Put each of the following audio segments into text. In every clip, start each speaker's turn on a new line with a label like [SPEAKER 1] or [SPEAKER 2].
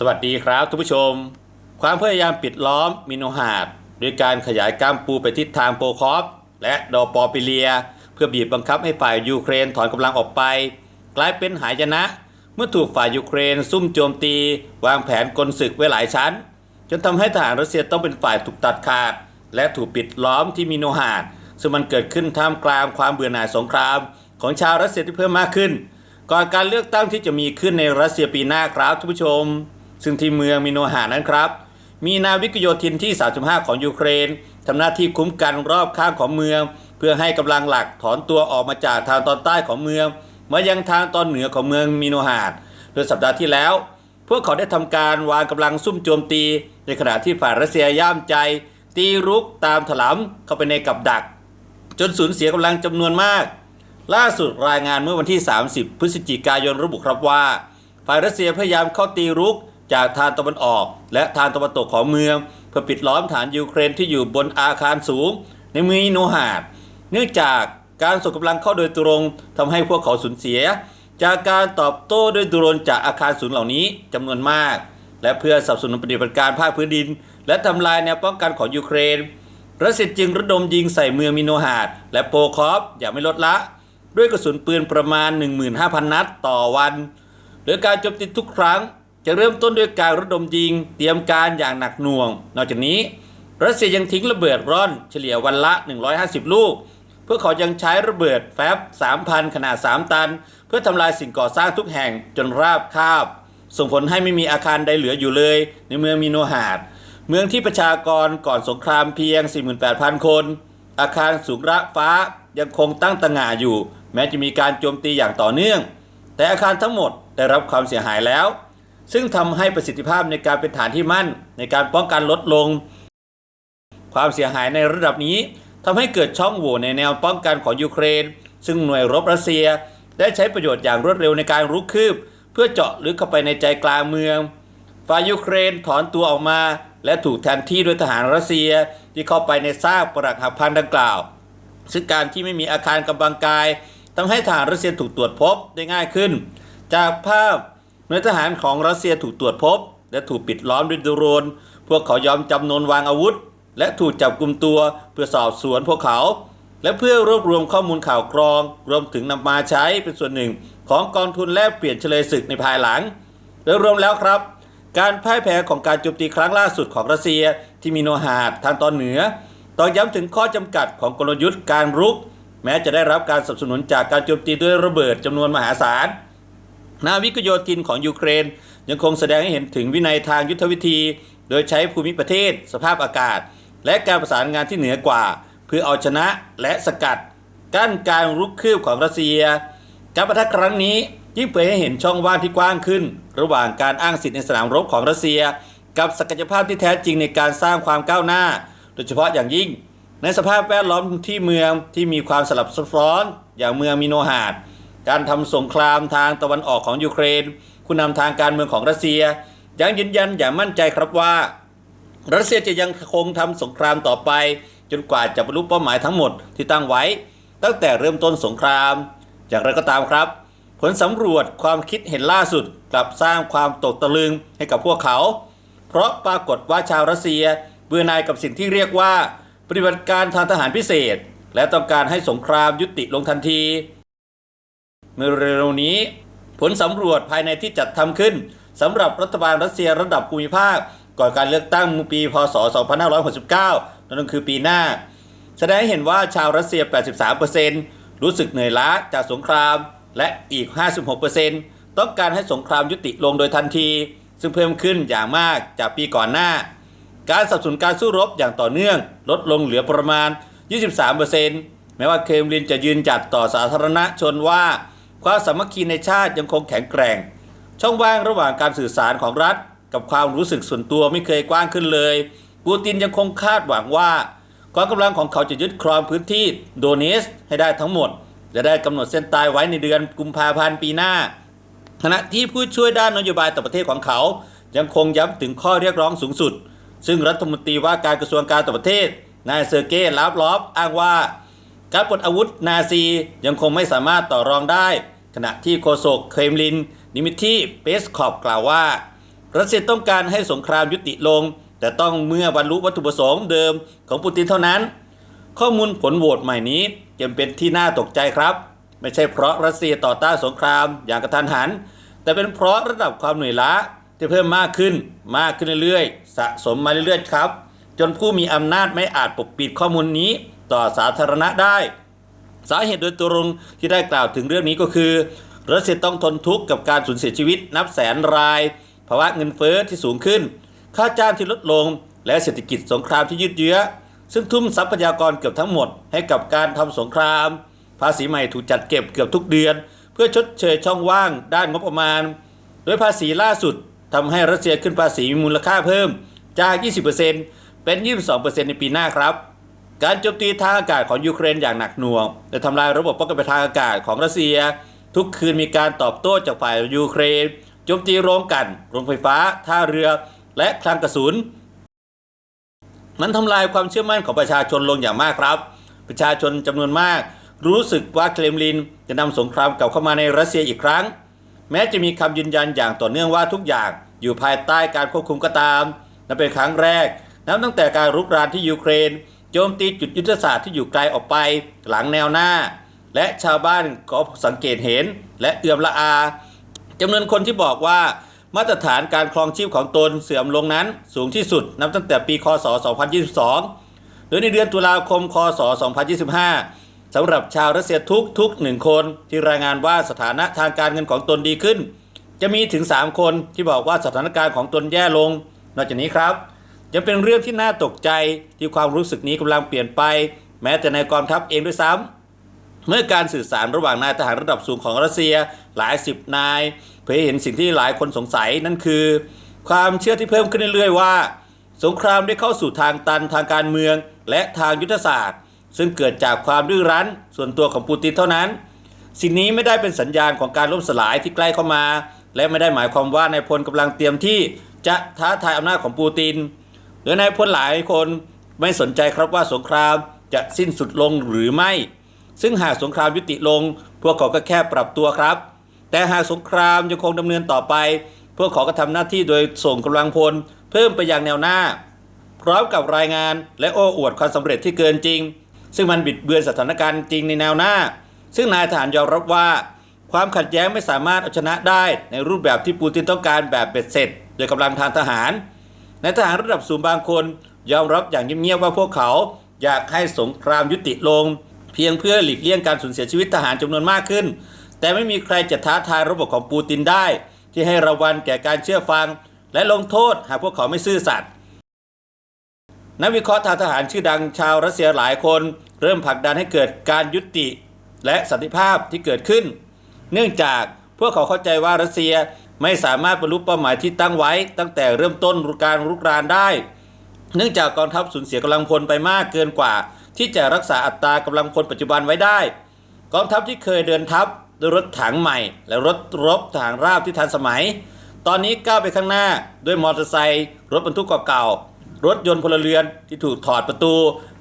[SPEAKER 1] สวัสดีครับทุกผู้ชม ความพยายามปิดล้อมมิโนหาดด้วยการขยายกล้ามปูไปทิศทางโปคอฟและดอปอปิเลีย เพื่อบีบบังคับให้ฝ่ายยูเครนถอนกำลังออกไป กลายเป็นหายนะ เมื่อถูกฝ่ายยูเครนซุ่มโจมตี วางแผนกลศึกไว้หลายชั้น จนทำให้ทหารรัสเซียต้องเป็นฝ่ายถูกตัดขาด และถูกปิดล้อมที่มิโนหาดซึ่งมันเกิดขึ้นท่ามกลางความเบื่อหน่ายสงคราม ของชาวรัสเซียที่เพิ่มมากขึ้น ก่อนการเลือกตั้งที่จะมีขึ้นในรัสเซียปีหน้าครับท่านผู้ชม ซึ่งที่เมืองมิโนหานั้นครับ มีนาวิกโยธินที่ 35 ของยูเครนทำหน้าที่คุ้มกันรอบข้างของเมือง เพื่อให้กำลังหลักถอนตัวออกมาจากทางตอนใต้ของเมือง มายังทางตอนเหนือของเมืองมิโนหาดโดยสัปดาห์ที่แล้ว พวกเขาได้ทำการวางกำลังซุ่มโจมตี ในขณะที่ฝ่ายรัสเซียย่ามใจ ตีรุกตามถลำเข้าไปในกับดัก จนสูญเสียกำลังจำนวนมาก ล่าสุดรายงานเมื่อวันที่ 30 พฤศจิกายนระบุครับว่า ฝ่ายรัสเซียพยายามเข้าตีรุก จากทางตะวันออก และทางตะวันตกของเมือง เพื่อปิดล้อมฐานยูเครนที่อยู่บนอาคารสูง ในเมืองอิโนฮาดเนื่องจากการส่งกำลังเข้าโดยตรงทำให้พวกเขาสูญเสีย จากการตอบโต้ด้วยโดรนจากอาคารสูงเหล่านี้จำนวนมาก และเพื่อสนับสนุนปฏิบัติการภาคพื้นดิน และทำลายแนวป้องกันของยูเครนรัสเซียจึงระดมยิงใส่เมืองมิโนฮาดและโปคอฟอย่างไม่ลดละ ด้วยกระสุนปืนประมาณ 15,000 นัดต่อวันโดยการโจมตีทุกครั้ง จะเริ่มต้นด้วยการระดมยิง เตรียมการอย่างหนักหน่วง นอกจากนี้ รัสเซียยังทิ้งระเบิดร่อนเฉลี่ยวันละ 150 ลูก เพื่อเขายังใช้ระเบิดแฟบ 3,000 ขนาด 3 ตัน เพื่อทำลายสิ่งก่อสร้างทุกแห่งจนราบคาบ ส่งผลให้ไม่มีอาคารใดเหลืออยู่เลย ในเมืองมิโนฮาด เมืองที่ประชากรก่อนสงครามเพียง 48,000 คน อาคารสูงระฟ้ายังคงตั้งตระหง่าอยู่ แม้จะมีการโจมตีอย่างต่อเนื่อง แต่อาคารทั้งหมดได้รับความเสียหายแล้ว ซึ่งทำให้ประสิทธิภาพในการเป็นฐานที่มั่น ในการป้องกันลดลง ความเสียหายในระดับนี้ทำให้เกิดช่องโหว่ในแนวป้องกันของยูเครน ซึ่งหน่วยรบรัสเซียได้ใช้ประโยชน์อย่างรวดเร็วในการรุกคืบ เพื่อเจาะลึกเข้าไปในใจกลางเมือง ฝ่ายยูเครนถอนตัวออกมา และถูกแทนที่ด้วยทหารรัสเซียที่เข้าไปในซากปรักหักพังดังกล่าว ซึ่งการที่ไม่มีอาคารกำบังกายทำให้ทหารรัสเซียถูกตรวจพบได้ง่ายขึ้น จากภาพ หน่วยทหารของรัสเซียถูกตรวจพบ และถูกปิดล้อมด้วยโดรน พวกเขายอมจำนนวางอาวุธ และถูกจับกลุ่มตัวเพื่อสอบสวนพวกเขา และเพื่อรวบรวมข้อมูลข่าวกรอง รวมถึงนำมาใช้เป็นส่วนหนึ่ง ของกองทุนแลกเปลี่ยนเฉลยศึกในภายหลังโดยรวมแล้วครับ การพ่ายแพ้ของการโจมตีครั้งล่าสุดของรัสเซียที่มีโนฮาดทางตอนเหนือตอกย้ำถึงข้อจำกัดของกลยุทธ์การรุก แม้จะได้รับการสนับสนุนจากการโจมตีด้วยระเบิดจำนวนมหาศาล นาวิกโยธินของยูเครน ยังคงแสดงให้เห็นถึงวินัยทางยุทธวิธี โดยใช้ภูมิประเทศ สภาพอากาศ และการประสานงานที่เหนือกว่า เพื่อเอาชนะและสกัด กั้นการรุกคืบของรัสเซีย การประทะครั้งนี้ยิ่งเผยให้เห็นช่องว่างที่กว้างขึ้น ระหว่างการอ้างสิทธิในสนามรบของรัสเซีย กับศักยภาพที่แท้จริงในการสร้างความก้าวหน้า โดยเฉพาะอย่างยิ่ง ในสภาพแวดล้อมที่เมืองที่มีความสลับซับซ้อน อย่างเมืองมิโนฮาด การทำสงครามทางตะวันออกของยูเครน ผู้นำทางการเมืองของรัสเซีย ยังยืนยันอย่างมั่นใจครับว่า รัสเซียจะยังคงทำสงครามต่อไป จนกว่าจะบรรลุเป้าหมายทั้งหมดที่ตั้งไว้ ตั้งแต่เริ่มต้นสงคราม อย่างไรก็ตามครับ ผลสำรวจความคิดเห็นล่าสุดกลับสร้างความตกตะลึงให้กับพวกเขา เพราะปรากฏว่าชาวรัสเซียเบื่อหน่ายกับสิ่งที่เรียกว่า ปฏิบัติการทางทหารพิเศษ และต้องการให้สงครามยุติลงทันที เมื่อเร็วๆนี้ ผลสำรวจภายในที่จัดทำขึ้นสำหรับรัฐบาลรัสเซียระดับภูมิภาค ก่อนการเลือกตั้งปี พศ 2569 นั่นคือปีหน้า แสดงให้เห็นว่าชาวรัสเซีย 83%รู้สึกเหนื่อยล้าจากสงคราม และอีก 56%ต้องการให้สงครามยุติลงโดยทันที ซึ่งเพิ่มขึ้นอย่างมากจากปีก่อนหน้า การสนับสนุนการสู้รบอย่างต่อเนื่อง ลดลงเหลือประมาณ 23%แม้ว่าเคมลินจะยืนจัดต่อสาธารณชนว่า ความสามัคคีในชาติยังคงแข็งแกร่ง ช่องว่างระหว่างการสื่อสารของรัฐ กับความรู้สึกส่วนตัวไม่เคยกว้างขึ้นเลยปูตินยังคงคาดหวังว่ากองกำลังของเขาจะยึดครองพื้นที่โดเนสให้ได้ทั้งหมด จะได้กำหนดเส้นตายไว้ในเดือนกุมภาพันธ์ปีหน้า ขณะที่ผู้ช่วยด้านนโยบายต่างประเทศของเขา ยังคงย้ำถึงข้อเรียกร้องสูงสุด ซึ่งรัฐมนตรีว่าการกระทรวงการต่างประเทศนายเซอร์เกย์ลาฟลอฟอ้างว่า การปลดอาวุธนาซียังคงไม่สามารถต่อรองได้ ขณะที่โฆษกเครมลิน นิมิทีเปสคอบกล่าวว่า รัสเซียต้องการให้สงครามยุติลง แต่ต้องเมื่อบรรลุวัตถุประสงค์เดิมของปูตินเท่านั้น ข้อมูลผลโหวตใหม่นี้จึงเป็นที่น่าตกใจครับ ไม่ใช่เพราะรัสเซียต่อต้านสงครามอย่างกระทันหัน แต่เป็นเพราะระดับความเหนื่อยล้าที่เพิ่มมากขึ้นมากขึ้นเรื่อยๆ สะสมมาเรื่อยๆครับ จนผู้มีอำนาจไม่อาจปกปิดข้อมูลนี้ ต่อสาธารณะได้ สาเหตุโดยตรงที่ได้กล่าวถึงเรื่องนี้ก็คือรัสเซียต้องทนทุกข์กับการสูญเสียชีวิตนับแสนราย ภาวะเงินเฟ้อที่สูงขึ้น ค่าจ้างที่ลดลง และเศรษฐกิจสงครามที่ยืดเยื้อ ซึ่งทุ่มทรัพยากรเกือบทั้งหมดให้กับการทำสงคราม ภาษีใหม่ถูกจัดเก็บเกือบทุกเดือน เพื่อชดเชยช่องว่างด้านงบประมาณ โดยภาษีล่าสุดทำให้รัสเซียขึ้นภาษีมีมูลค่าเพิ่มจาก 20%เป็น 22%ในปีหน้าครับ การโจมตีทางอากาศของยูเครนอย่างหนักหน่วงและทำลายระบบป้องกันทางอากาศของรัสเซีย ทุกคืนมีการตอบโต้จากฝ่ายยูเครนโจมตีโรงกันโรงไฟฟ้า ท่าเรือ และคลังกระสุน มันทำลายความเชื่อมั่นของประชาชนลงอย่างมากครับ ประชาชนจำนวนมาก รู้สึกว่าเครมลินจะนำสงครามกลับเข้ามาในรัสเซียอีกครั้ง แม้จะมีคำยืนยันอย่างต่อเนื่องว่าทุกอย่างอยู่ภายใต้การควบคุมก็ตามนั่นเป็นครั้งแรกนับตั้งแต่การรุกรานที่ยูเครน โจมตีจุดยุทธศาสตร์ที่อยู่ไกลออกไปหลังแนวหน้า และชาวบ้านก็สังเกตเห็นและเอื่อมละอาจำนวนคนที่บอกว่ามาตรฐานการครองชีพของตนเสื่อมลงนั้นสูงที่สุดนับตั้งแต่ปี คศ 2022 โดยในเดือนตุลาคม คศ 2025 สำหรับชาวรัสเซียทุกทุกหนึ่งคนที่รายงานว่าสถานะทางการเงินของตนดีขึ้น จะมีถึง 3 คนที่บอกว่าสถานการณ์ของตนแย่ลง นอกจากนี้ครับ ยังเป็นเรื่องที่น่าตกใจที่ความรู้สึกนี้กำลังเปลี่ยนไป แม้แต่ในกองทัพเองด้วยซ้ำเมื่อการสื่อสารระหว่างนายทหารระดับสูงของรัสเซียหลายสิบนายเผยเห็นสิ่งที่หลายคนสงสัยนั่นคือ ความเชื่อที่เพิ่มขึ้นเรื่อยๆว่า สงครามได้เข้าสู่ทางตันทางการเมือง และทางยุทธศาสตร์ ซึ่งเกิดจากความดื้อรั้น ส่วนตัวของปูตินเท่านั้น สิ่งนี้ไม่ได้เป็นสัญญาณของการล่มสลายที่ใกล้เข้ามา และไม่ได้หมายความว่านายพลกำลังเตรียมที่จะท้าทายอำนาจของปูติน โดยนายพลหลายคนไม่สนใจครับว่าสงครามจะสิ้นสุดลงหรือไม่ ซึ่งหากสงครามยุติลง พวกเขาก็แค่ปรับตัวครับ แต่หากสงครามยังคงดำเนินต่อไป พวกเขาก็ทำหน้าที่โดยส่งกำลังพล เพิ่มไปยังแนวหน้า พร้อมกับรายงานและโอ้อวดความสำเร็จที่เกินจริง ซึ่งมันบิดเบือนสถานการณ์จริงในแนวหน้า ซึ่งนายทหารยอมรับว่า ความขัดแย้งไม่สามารถเอาชนะได้ในรูปแบบที่ปูตินต้องการแบบเบ็ดเสร็จ โดยกำลังทางทหาร ในทหารระดับสูงบางคน ยอมรับอย่างเงียบๆว่าพวกเขาอยากให้สงครามยุติลง เพียงเพื่อหลีกเลี่ยงการสูญเสียชีวิตทหารจำนวนมากขึ้น แต่ไม่มีใครจะท้าทายระบบของปูตินได้ ที่ให้รางวัลแก่การเชื่อฟัง และลงโทษหากพวกเขาไม่ซื่อสัตย์นักวิเคราะห์ทางทหารชื่อดังชาวรัสเซียหลายคน เริ่มผลักดันให้เกิดการยุติ และสันติภาพที่เกิดขึ้น เนื่องจากพวกเขาเข้าใจว่ารัสเซีย ไม่สามารถบรรลุเป้าหมายที่ตั้งไว้ ตั้งแต่เริ่มต้นการรุกรานได้ เนื่องจากกองทัพสูญเสียกำลังพลไปมากเกินกว่า ที่จะรักษาอัตรากำลังพลปัจจุบันไว้ได้ กองทัพที่เคยเดินทัพด้วยรถถังใหม่ และรถรบทหารราบที่ทันสมัย ตอนนี้ก้าวไปข้างหน้าด้วยมอเตอร์ไซค์รถบรรทุกเก่าๆรถยนต์พลเรือนที่ถูกถอดประตู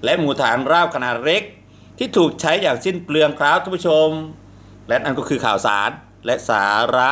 [SPEAKER 1] และหมู่ฐานราบขนาดเล็ก ที่ถูกใช้อย่างสิ้นเปลืองครับท่านผู้ชม และนั่นก็คือข่าวสารและสาระ